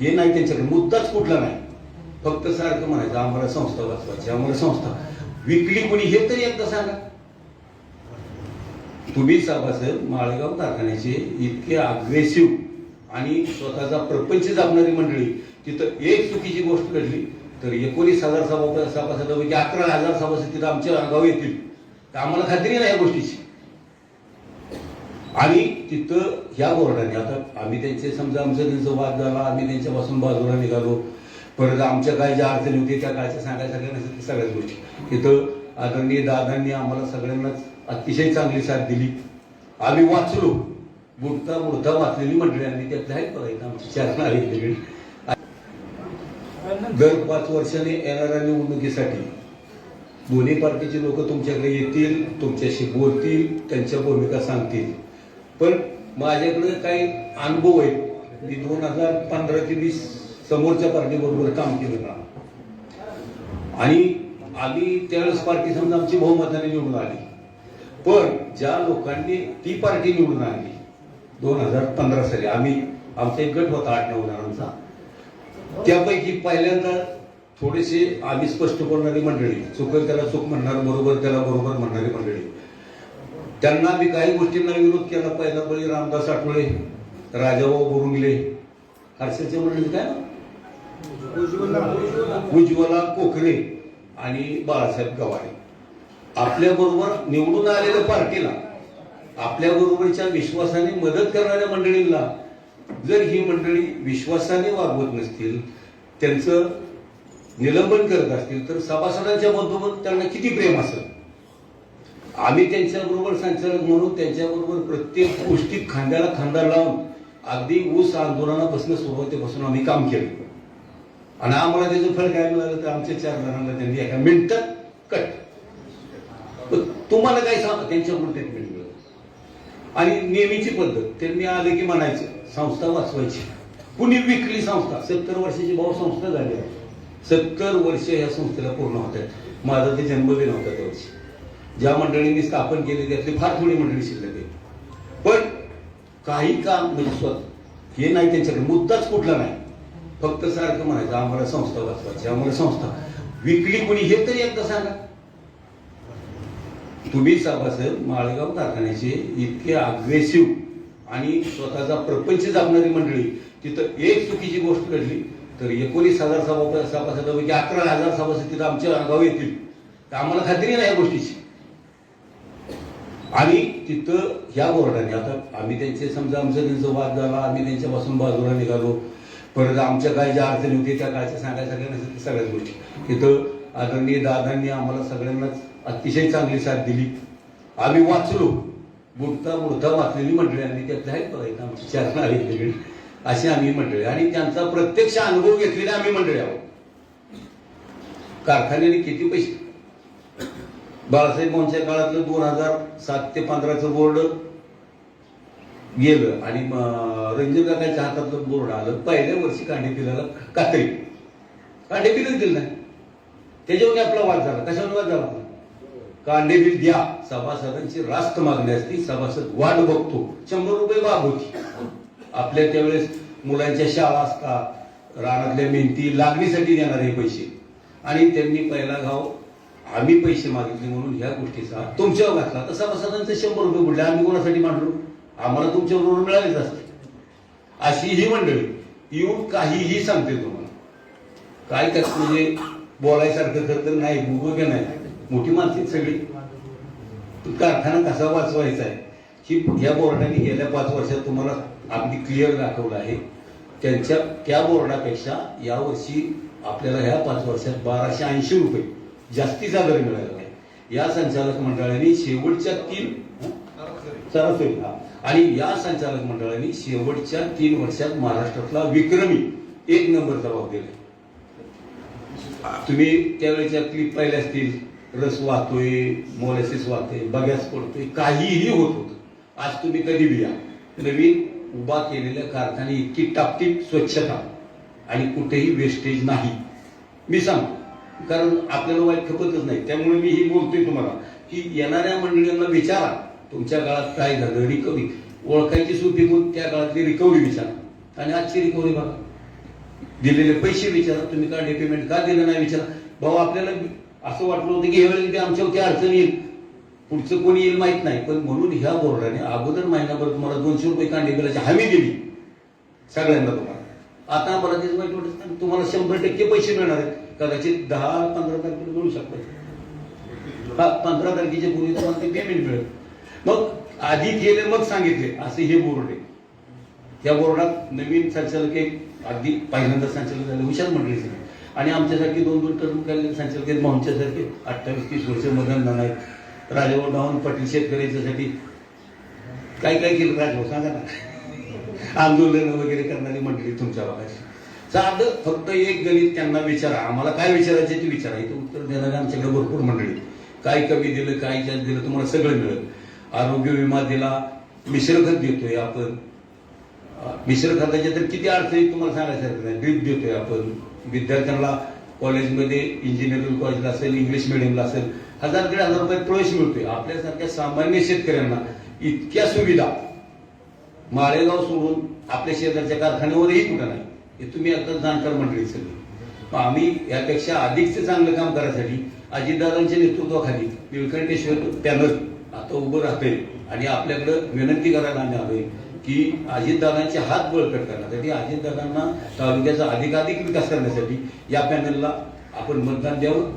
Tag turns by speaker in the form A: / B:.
A: हे नाही त्यांच्याकडे मुद्दाच कुठला नाही. फक्त सारखं म्हणायचं आम्हाला संस्था वाचवायची आम्हाला संस्था. विकली कोणी हे तरी एकदा सांगा. तुम्ही सभासद माळेगाव कारखान्याचे इतके अग्रेसिव्ह आणि स्वतःचा प्रपंच जपणारी मंडळी तिथं एक चुकीची गोष्ट घडली तर एकोणीस हजार सभा सभासदापैकी अकरा हजार सभासद तिथं आमच्या अंगावर येतील. तर आम्हाला खात्री नाही या गोष्टीची. आणि तिथं ह्या बोर्डाने आता आम्ही त्यांचे समजा आमचं त्यांचा वाद झाला आम्ही त्यांच्यापासून बाजूला निघालो. परत आमच्या काय ज्या अडचणी होती त्या काय सांगायसारख्या सगळ्यांना सगळ्याच गोष्टी. तिथं आदरणीय दादांनी आम्हाला सगळ्यांनाच अतिशय चांगली साथ दिली. आम्ही वाचलो. बुडता बुडता वाचलेली मंडळी त्यात त्यातल्या आहेत बघा आमची दर पाच वर्षाने येणाऱ्या निवडणुकीसाठी दोन्ही पार्टीचे लोक तुमच्याकडे येतील तुमच्याशी बोलतील त्यांच्या भूमिका सांगतील. पण माझ्याकडे काही अनुभव आहेत. मी दोन हजार पंधरा ते वीस समोरच्या पार्टीबरोबर काम केलं ना आणि आम्ही त्यावेळेस पार्टी समजा आमची बहुमताने निवडून आली. पण ज्या लोकांनी ती पार्टी निवडून आणली दोन हजार पंधरा साली आम्ही आमचा एक गट होता आठ नऊ जणांचा त्यापैकी पहिल्यांदा थोडेसे आम्ही स्पष्ट करणारी मंडळी चुकल त्याला चूक म्हणणार बरोबर त्याला बरोबर म्हणणारी मंडळी. त्यांना मी काही गोष्टींना विरोध केला. पहिला बळी रामदास आठवळे राजाभाऊ बोरुंगले. हर्षाच्या मंडळी काय? उज्ज्वला. कोकरे आणि बाळासाहेब गवारे. आपल्या बरोबर निवडून आलेल्या पार्टीला आपल्या बरोबरच्या विश्वासाने मदत करणाऱ्या मंडळींना जर ही मंडळी विश्वासाने वागवत नसतील त्यांचं निलंबन करत असतील तर सभासदांच्या बद्दल त्यांना किती प्रेम असेल? आम्ही त्यांच्याबरोबर संचालक म्हणून त्यांच्याबरोबर प्रत्येक गोष्टीत खांद्याला खांदा लावून अगदी ऊस आंदोलनापासून सुरुवातीपासून आम्ही काम केलं. आणि आम्हाला त्याचं फळ काय मिळालं तर आमच्या चार जणांना त्यांनी एका मिनिटात कट. तुम्हाला काय सांग त्यांच्याकडून ट्रीटमेंट मिळत आणि नेहमीची पद्धत त्यांनी आलं की म्हणायचं संस्था वाचवायची. कुणी विकली संस्था? सत्तर वर्षाची भाऊ संस्था झाली आहे. सत्तर वर्ष या संस्थेला पूर्ण होत आहेत माझा ते जन्मदिन होता त्या वर्षी ज्या मंडळींनी स्थापन केले त्यातली फार थोडी मंडळी शिल्लक आहे पण काही काम म्हणजे स्वतः हे नाही त्यांच्याकडे मुद्दाच कुठला नाही. फक्त सारखं म्हणायचं आम्हाला संस्था वाचवायची आम्हाला संस्था. विकली कोणी हे तरी एकदा सांगा. तुम्ही सभासद माळेगाव कारखान्याचे इतके अग्रेसिव्ह आणि स्वतःचा प्रपंच जागणारी मंडळी तिथं एक चुकीची गोष्ट घडली तर एकोणीस हजार सभा सभासदापैकी अकरा हजार सभासद तिथं आमच्या अंगावर येतील. तर आम्हाला खात्री नाही या गोष्टीची. आणि तिथं ह्या बोर्डाने आता आम्ही त्यांचे समजा आमचा त्यांचा वाद झाला आम्ही त्यांच्यापासून बाजूला निघालो. परत आमच्या काय ज्या अडचणी होती त्या काळच्या सांगायचं सगळ्यांना सगळ्याच गोष्टी. तिथं आदरणीय दादांनी आम्हाला सगळ्यांनाच अतिशय चांगली साथ दिली. आम्ही वाचलो. बुडता बुडता वाचलेली मंडळी आणि त्यातल्या आहेत बघायचं आमची चरण आली वेगळी अशी आम्ही मंडळी. आणि त्यांचा प्रत्यक्ष अनुभव घेतलेले आम्ही मंडळी आहोत. कारखान्याने किती पैसे बाळासाहेब मोहनच्या काळातलं दोन हजार सात ते पंधराचं बोर्ड गेलं आणि म- रंजन काकाच्या हातातलं बोर्ड आलं. पहिल्या वर्षी कांडे पिलाला कात्री कांडे पिलच दिलं नाही. त्याच्यावर आपला वाद झाला. कशावर वाद झाला? कांडे बिल द्या. सभासदांची रास्त मागणी असती. सभासद वाट बघतो. शंभर रुपये बाब होती. आपल्या त्यावेळेस मुलांच्या शाळा असतात. रानातल्या मेहनती लागणीसाठी देणारे पैसे. आणि त्यांनी पहिला गाव आम्ही पैसे मागितले म्हणून ह्या गोष्टीचा तुमच्यावर घातला. तसा कसा त्यांचे शंभर रुपये बुडले. आम्ही कोणासाठी मांडलो? आम्हाला तुमच्या बरोबर मिळालेच असते. अशी ही मंडळी येऊन काहीही सांगते तुम्हाला. काय त्यात म्हणजे बोलायसारखं खरं तर नाही उभं नाही? मोठी माणसं आहेत सगळी. कारखाना कसा वाचवायचा आहे? ही या बोर्डाने गेल्या पाच वर्षात तुम्हाला अगदी क्लिअर दाखवलं आहे. त्यांच्या त्या बोर्डापेक्षा यावर्षी आपल्याला ह्या पाच वर्षात बाराशे ऐंशी रुपये जास्तीचा दर मिळाला नाही. या संचालक मंडळाने शेवटच्या तीन सरासरी आणि या संचालक मंडळाने शेवटच्या तीन वर्षात महाराष्ट्रातला विक्रमी एक नंबरचा भाव दिला तुम्ही त्यावेळेच्या क्लिप पाहिल्या असतील. रस वाहतोय मोलॅसिस वाहतोय बग्यास पडतोय काहीही होत होत. आज तुम्ही कधी बिया नवीन उभा केलेल्या कारखाने इतकी टापटीप स्वच्छता आणि कुठेही वेस्टेज नाही. मी सांगतो कारण आपल्याला वाईट खपतच नाही. त्यामुळे मी ही बोलतोय तुम्हाला की येणाऱ्या मंडळींना विचारा. तुमच्या काळात काय झालं रिकव्हरी ओळखायची सुद्धा त्या काळातली रिकव्हरी विचारा. आणि आजची रिकव्हरी बघा. दिलेले पैसे विचारा तुम्ही का पेमेंट का दिलं नाही विचारा. भाऊ आपल्याला असं वाटलं होतं की यावेळी ते आमच्यावरती अडचण येईल. पुढचं कोणी येईल माहीत नाही. पण म्हणून ह्या बोर्डाने अगोदर महिनाभर तुम्हाला दोनशे रुपये कांडे बिलाची हमी दिली. सगळ्यांना तुम्हाला. आता मला तेच माहिती वाटत तुम्हाला शंभर टक्के पैसे मिळणार आहेत. कदाचित दहा पंधरा तारखेला मिळू शकतात हा पंधरा तारखेच्या पूर्वी तुम्हाला ते पेमेंट मिळेल. मग आधी केले मग सांगितले. असे हे बोर्ड आहे. त्या बोर्डात नवीन संचालक एक अगदी पहिल्यांदा संचालक झाले हुशार मंडळी आणि आमच्यासारखे दोन दोन टर्म केलेले संचालक आहेत. आमच्यासारखे अठ्ठावीस तीस वर्ष मदन आहेत. राजाभाऊ डावून पाटील शेतकऱ्यांच्यासाठी काय काय केलं राजभाऊ सांगा ना. आंदोलन वगैरे करणारी मंडळी तुमच्या भागाची साध फक्त एक गणित त्यांना विचारा. आम्हाला काय विचारायचे ते विचारा. इथं उत्तर देणारे आमच्याकडे भरपूर मंडळी काय कमी दिलं काय जास्त दिलं तुम्हाला सगळं मिळेल. आरोग्य विमा दिला मिश्रखत देतोय आपण. मिश्र खताच्या तर किती अडचणी तुम्हाला सांगायचं नाही ड्रीप देतोय आपण. विद्यार्थ्यांना कॉलेजमध्ये इंजिनिअरिंग कॉलेजला असेल इंग्लिश मिडियमला असेल हजार दीड हजार रुपये प्रवेश मिळतोय. आपल्यासारख्या सामान्य शेतकऱ्यांना इतक्या सुविधा. माळेगाव सोडून आपल्या शेजारच्या कारखान्यावरही कुठं नाही. हे तुम्ही आता जाणकार मंडळी सगळी. आम्ही यापेक्षा अधिकचं चांगलं काम करायसाठी अजितदादांच्या नेतृत्वाखाली निळकंठेश्वर पॅनल आता उभं राहते आणि आपल्याकडं विनंती करायला आम्ही आलोय की अजितदादांचे हात बळकट करण्यासाठी अजितदादांना तालुक्याचा अधिकाधिक विकास करण्यासाठी या पॅनलला आपण मतदान द्यावं.